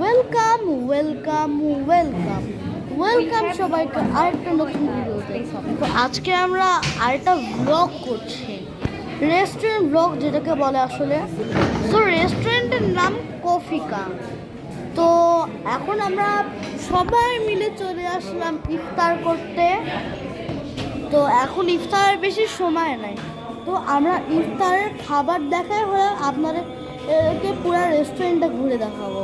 Welcome welcome welcome welcome সবাইকে আরেকটা নতুন ভিডিওতে তো। আজকে আমরা আরেকটা ব্লগ করছি। রেস্টুরেন্ট ব্লগ যেটাকে বলে আসলে। তো রেস্টুরেন্টের নাম কফিকা তো এখন আমরা সবাই মিলে চলে আসলাম ইফতার করতে। তো এখন ইফতারের বেশি সময় নাই। তো আমরা ইফতারের খাবার দেখাই হলে আপনাদেরকে পুরো রেস্টুরেন্টটা ঘুরে দেখাবো।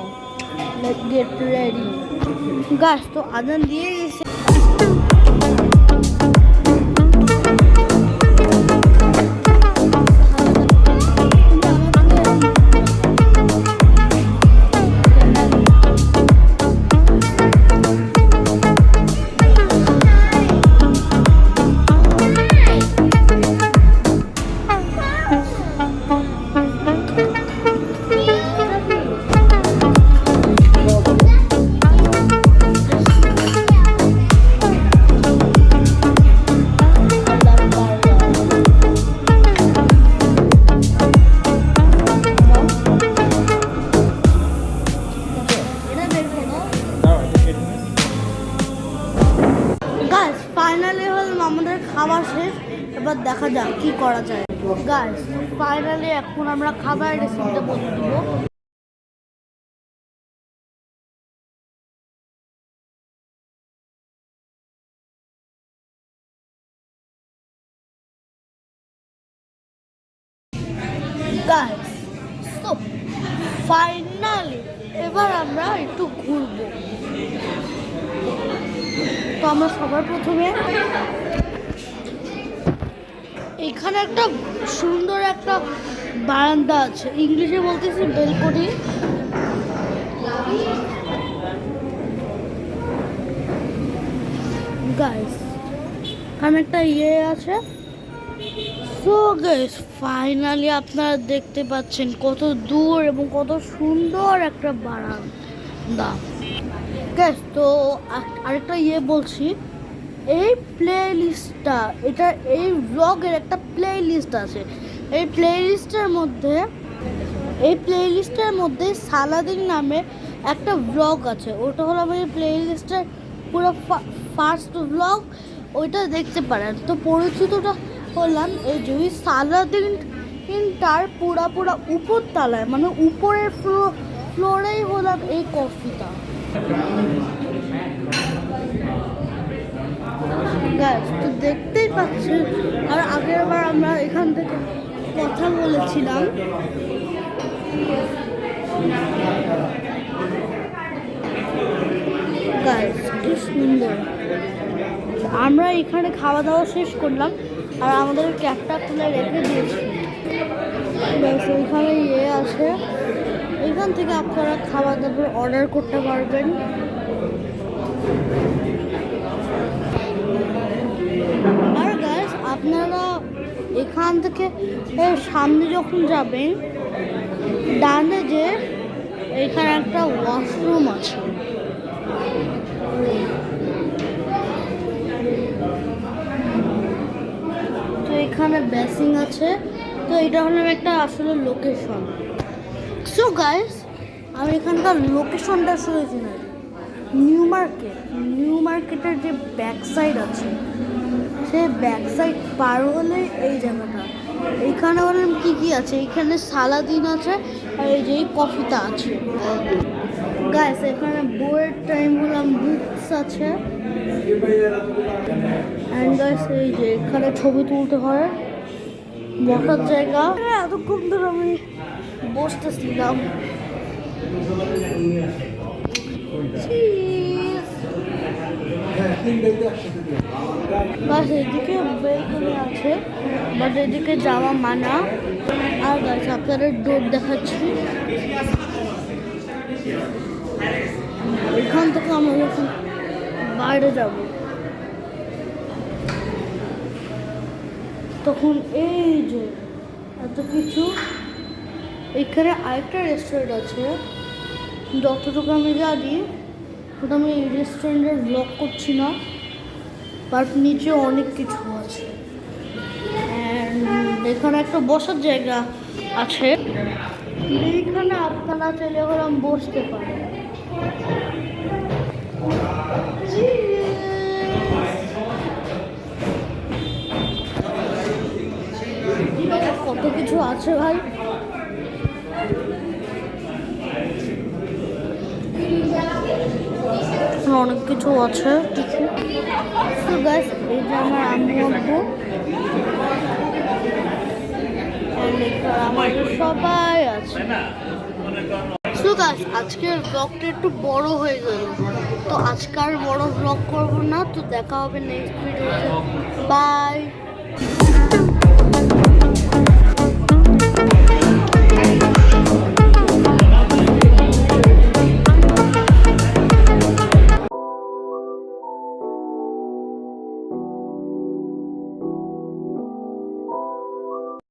গেট রেডি গাছ তো আজান দিয়ে গেছে আমাদের খাবার শেষ, এবার দেখা যাক কি করা যায়। গাছ ফাইনালি এখন আমরা খাবার রেসিপিটা বলে দেবো। গাইস ফাইনালি এবার আমরা একটু ঘুরবো। তো আমরা সবার প্রথমে এখানে একটা সুন্দর একটা বারান্দা আছে। ইংলিশে বলতেছি বেলকনি। গাইস এখানে একটা ইয়ে আছে। সো গাইস ফাইনালি আপনারা দেখতে পাচ্ছেন কত দূর এবং কত সুন্দর একটা বারান্দা। গ্যাস তো আরেকটা ইয়ে বলছি। এই প্লে লিস্টটা এটা এই ব্লগের একটা প্লে লিস্ট আছে। এই প্লে লিস্টের মধ্যে, এই প্লে লিস্টের মধ্যে সালাদিন নামে একটা ব্লগ আছে। ওটা হলো আমার এই প্লে লিস্টের পুরো ফার্স্ট ব্লগ ওইটা দেখতে পারেন। তো পরিচিতটা হলাম এই যে ওই সালাদিন তার পুরা পুরা উপর তলায় মানে উপরের ফ্লো ফ্লোরেই হলাম এই কফিটা তো দেখতেই পাচ্ছেন আর আগের বার আমরা এখান থেকে কথা বলেছিলাম। কি সুন্দর। আমরা এখানে খাওয়া দাওয়া শেষ করলাম, আর আমাদের ক্যাবটা খুলে রেখে দিয়েছি। ওইখানে ইয়ে আছে। এখান থেকে আপনারা খাওয়া দাবার অর্ডার করতে পারবেন। আর গাইস আপনারা এখান থেকে সামনে যখন যাবেন, ডানে যে এখানে একটা ওয়াশরুম আছে। তো এখানে বেসিং আছে। তো এটা হলো একটা আসলে লোকেশন গাইস আমি এখানকার লোকেশনটা শুনেছি না। নিউ মার্কেট নিউ মার্কেটের যে ব্যাক সাইড আছে সেই ব্যাক সাইড পার হলে এই জায়গাটা। এইখানে বললাম কি কি আছে? এখানে সালাদিন আছে আর এই যে কফিটা আছে। গাইস এখানে বইয়ের টাইম হলাম বুকস আছে। গাইস এই যে এখানে ছবি তুলতে হয়। বসার জায়গা। এতক্ষণ ধরে আমি বসতেছিলাম. বাস এদিকে আছে। বাট এদিকে যাওয়া মানা। আর গাছ আপনাদের ডোর দেখাচ্ছি। এখান থেকে আমরা যখন বাইরে যাব, তখন এই যে এত কিছু এখানে আরেকটা রেস্টুরেন্ট আছে। যতটুকু আমি জানি, ওটা আমি এই রেস্টুরেন্টের ব্লগ করছি না বাট নিচে অনেক কিছু আছে। এখানে একটা বসার জায়গা আছে। এইখানে আপনারা চাইলে ওরকম বসতে পারেন। কত কিছু আছে ভাই? অনেক কিছু আছে। কিছু। তো গাছ আমার আম্মু আব্বু। সবাই আছে। So guys, আজকের ব্লগটা একটু বড় হয়ে গেল। তো আজকে আর বড় ব্লগ করব না। তো দেখা হবে নেক্সট ভিডিওতে বাই